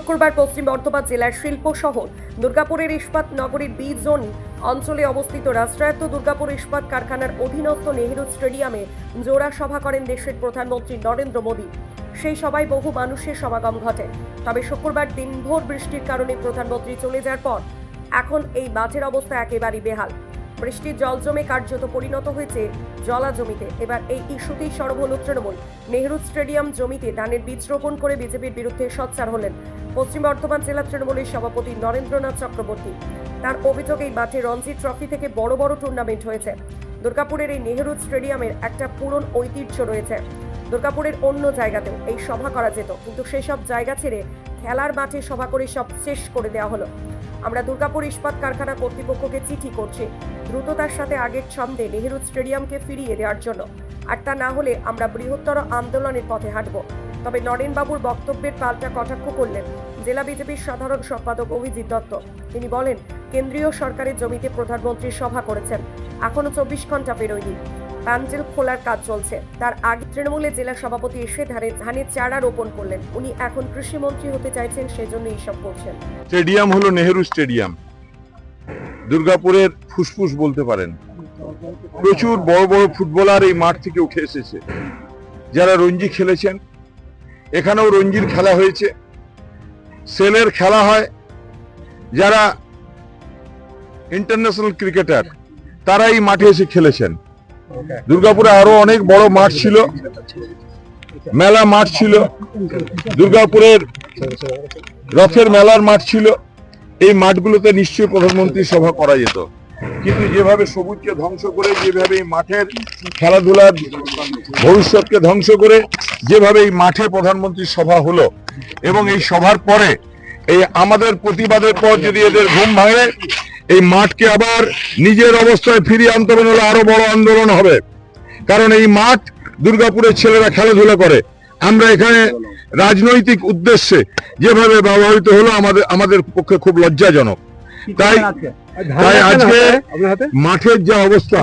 শুক্রবার পশ্চিম বর্ধমান জেলার শিল্প শহর দুর্গাপুরের ইস্পাত নগরীর বি জোন অঞ্চলে অবস্থিত রাষ্ট্রায়ত্ত দুর্গাপুর ইস্পাত কারখানার অধীনস্থ নেহেরু স্টেডিয়ামে জোড়া সভা করেন দেশের প্রধানমন্ত্রী নরেন্দ্র মোদী। সেই সভায় বহু মানুষের সমাগম ঘটে। তবে শুক্রবার দিনভর বৃষ্টির কারণে প্রধানমন্ত্রী চলে যাওয়ার পর এখন এই মাঠের অবস্থা একেবারেই বেহাল। বৃষ্টির জল জমে কার্যত পরিণত হয়েছে জলা জমিতে। এবার এই ইস্যুতেই সরব হল তৃণমূল। নেহরু স্টেডিয়াম জমিতে ধানের বীজ রোপণ করে বিজেপির বিরুদ্ধে সোচ্চার হলেন। পশ্চিম বর্ধমান জেলা তৃণমূলের সভাপতি নরেন্দ্রনাথ চক্রবর্তী। তার অভিযোগ এই মাঠে রঞ্জি ট্রফি থেকে বড় বড় টুর্নামেন্ট হয়েছে। দুর্গাপুরের এই নেহরু স্টেডিয়ামের একটা পুরন ঐতিহ্য রয়েছে। দুর্গাপুরের অন্য জায়গাতেও এই সভা করা যেত, কিন্তু সেসব জায়গা ছেড়ে খেলার মাঠে সভা করে সব শেষ করে দেওয়া হলো। আমরা দুর্গাপুর ইস্পাত কারখানা কর্তৃপক্ষকে চিঠি করছি, দ্রুততার সাথে আগের ছন্দে নেহেরু স্টেডিয়ামকে ফিরিয়ে দেওয়ার জন্য। আর তা না হলে আমরা বৃহত্তর আন্দোলনের পথে হাঁটব। তবে নরেনবাবুর বক্তব্যের পাল্টা কটাক্ষ করলেন জেলা বিজেপির সাধারণ সম্পাদক অভিজিৎ দত্ত। তিনি বলেন, কেন্দ্রীয় সরকারের জমিতে প্রধানমন্ত্রী সভা করেছেন। এখনও চব্বিশ ঘণ্টা পেরোয়নি প্যান্ডেল খোলার কাজ চলছে। তার আগে তৃণমূলের জেলা সভাপতি এসে ধারে ধানের চারা রোপণ করলেন। উনি এখন কৃষিমন্ত্রী হতে চাইছেন, সেজন্য এইসব করছেন। স্টেডিয়াম হলো নেহেরু স্টেডিয়াম। দুর্গাপুরের ফুসফুস বলতে পারেন। প্রচুর বড় বড় ফুটবলার এই মাঠ থেকে উঠে এসেছে। যারা রঞ্জি খেলেছেন এখানেও রঞ্জির খেলা হয়েছে। সেলের খেলা হয়। যারা ইন্টারন্যাশনাল ক্রিকেটার তারা এই মাঠে এসে খেলেছেন। দুর্গাপুরে আরও অনেক বড় মাঠ ছিল। মেলা মাঠ ছিল। দুর্গাপুরের রথের মেলার মাঠ ছিল। এই মাঠগুলোতে নিশ্চয়ই প্রধানমন্ত্রী সভা করা যেত। কিন্তু যেভাবে সবুজকে ধ্বংস করে, যেভাবে এই মাঠের খেলাধুলার ভবিষ্যৎকে ধ্বংস করে, যেভাবে এই মাঠে প্রধানমন্ত্রীর সভা হলো এবং এই সভার পরে এই আমাদের প্রতিবাদের পর যদি এদের ঘুম ভাঙে, এই মাঠকে আবার নিজের অবস্থায় ফিরিয়ে আনতে হবে, নাহলে আরও বড় আন্দোলন হবে। কারণ এই মাঠ দুর্গাপুরের ছেলেরা খেলাধুলা করে। আমরা এখানে রাজনৈতিক উদ্দেশ্যে যেভাবে ব্যবহৃত হলো, আমাদের আমাদের পক্ষে খুব লজ্জাজনক। তাই তাই আজকে মাঠের যা অবস্থা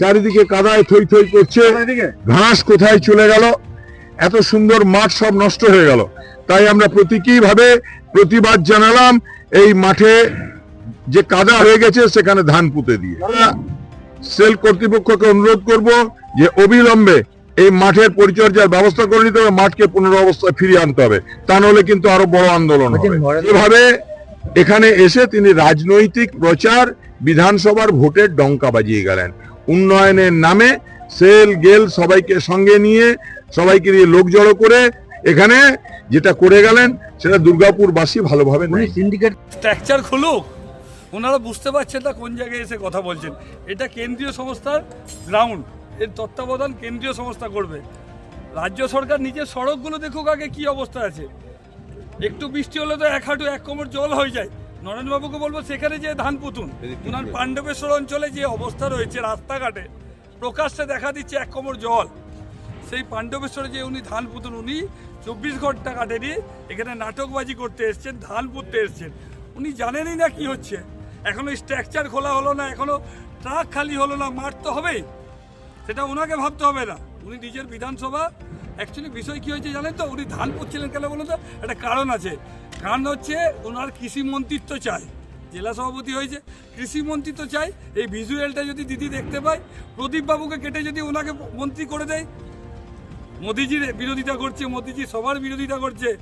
চারিদিকে কাদায় থই থই করছে ঘাস কোথায় চলে গেল এত সুন্দর মাঠ সব নষ্ট হয়ে গেল। তাই আমরা প্রতীকী ভাবে প্রতিবাদ জানালাম এই মাঠে যে কাদা হয়ে গেছে সেখানে ধান পুঁতে দিয়ে। সেল কর্তৃপক্ষকে অনুরোধ করব যে অবিলম্বে এই মাঠের পরিচর্যার ব্যবস্থা করে নিতে হবে মাঠকে পুনর অবস্থায় ফিরিয়ে আনতে হবে। তা নাহলে কিন্তু আরও বড় আন্দোলন হবে। এভাবে এখানে এসে তিনি রাজনৈতিক প্রচার বিধানসভার ভোটের ডঙ্কা বাজিয়ে গেলেন। উন্নয়নের নামে সেল গেল সবাইকে সঙ্গে নিয়ে সবাইকে নিয়ে লোক জড়ো করে এখানে যেটা করে গেলেন সেটা দুর্গাপুরবাসী ভালোভাবে নেয়। সিন্ডিকেট স্ট্রাকচার খুলুক। ওনারা বুঝতে পারছেন না কোন জায়গায় এসে কথা বলছেন। এটা কেন্দ্রীয় সংস্থার গ্রাউন্ড এর তত্ত্বাবধান কেন্দ্রীয় সংস্থা করবে। রাজ্য সরকার নিজের সড়কগুলো দেখুক আগে কি অবস্থা আছে। একটু বৃষ্টি হলে তো এক হাঁটু এক কোমর জল হয়ে যায়। নরেনবাবুকে বলব সেখানে যে ধান পুতুন ওনার পাণ্ডবেশ্বর অঞ্চলে যে অবস্থা রয়েছে রাস্তাঘাটে প্রকাশ্যে দেখা দিচ্ছে এক কোমর জল। সেই পাণ্ডবেশ্বরে যে উনি ধান পুতুন উনি চব্বিশ ঘণ্টা কাটেনি এখানে নাটকবাজি করতে এসছেন ধান পুততে এসছেন। উনি জানেনই না কি হচ্ছে। এখনও স্ট্রাকচার খোলা হলো না এখনও ট্রাক খালি হলো না মাঠ তো হবেই। সেটা ওনাকে ভাবতে হবে না। উনি নিজের বিধানসভা অ্যাকচুয়ালি বিষয় কি হয়েছে জানেন তো? উনি ধান পুতছিলেন কেন বলুন তো? একটা কারণ আছে। কারণ হচ্ছে ওনার কৃষি মন্ত্রিত্ব চাই। জেলা সভাপতি হয়েছে। কৃষি তো চাই। এই ভিজুয়ালটা যদি দিদি দেখতে পায় প্রদীপ বাবুকে কেটে যদি ওনাকে মন্ত্রী করে দেয় মোদিজির বিরোধিতা করছে মোদিজি সবার বিরোধিতা করছে।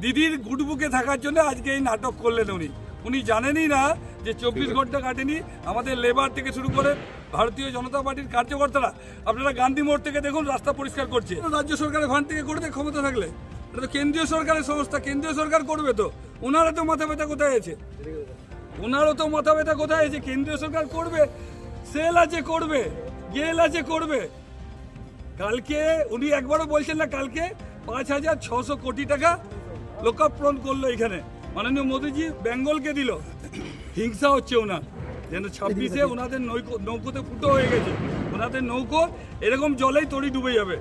দিদির গুডবুকে থাকার জন্য আজকে এই নাটক করলেন উনি। উনি জানেনই না যে চব্বিশ ঘণ্টা কাটেনি আমাদের লেবার থেকে শুরু করে ভারতীয় জনতা পার্টির কার্যকর্তারা, আপনারা গান্ধী মোড় থেকে দেখুন, রাস্তা পরিষ্কার করছে। রাজ্য সরকারের ফান্ড থেকে করতে ক্ষমতা থাকলে, এটা তো কেন্দ্রীয় সরকারের সংস্থা, কেন্দ্রীয় সরকার করবে তো। ওনারা তো মাথা ব্যথা কোথায় আছে? ওনারও তো মাথা ব্যথা কোথায় আছে? কেন্দ্রীয় সরকার করবে, সেল আছে, করবে, গেল আছে, করবে। কালকে উনি একবারও বলছেন না, কালকে পাঁচ হাজার ছশো কোটি টাকা লোকার্পণ করল এখানে। মাননীয় মোদীজি বেঙ্গলকে দিল। হিংসা হচ্ছে ওনার যেন ছাব্বিশে ওনাদের নৌকো নৌকোতে ফুটো হয়ে গেছে। ওনাদের নৌকো এরকম জলেই তড়ি ডুবে যাবে।